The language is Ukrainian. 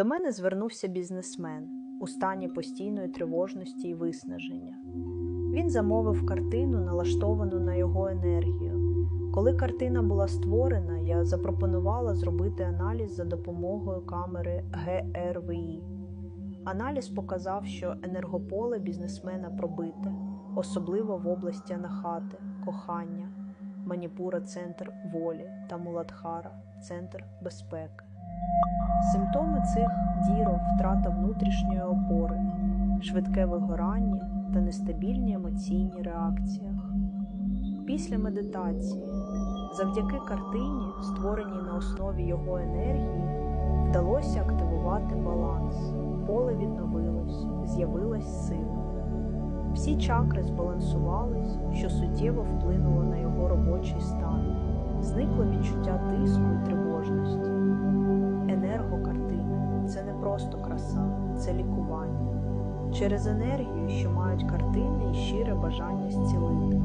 До мене звернувся бізнесмен у стані постійної тривожності і виснаження. Він замовив картину, налаштовану на його енергію. Коли картина була створена, я запропонувала зробити аналіз за допомогою камери ГРВІ. Аналіз показав, що енергополе бізнесмена пробите, особливо в області Анахати, кохання, Маніпура центр волі та Муладхара центр безпеки. Симптоми цих дірок втрата внутрішньої опори, швидке вигорання та нестабільні емоційні реакції. Після медитації, завдяки картині, створеній на основі його енергії, вдалося активувати баланс, поле відновилось, з'явилась сила. Всі чакри збалансувались, що суттєво вплинуло на його робочий стан, зникло відчуття тиску просто краса, це лікування. Через енергію, що мають картини і щире бажання зцілити.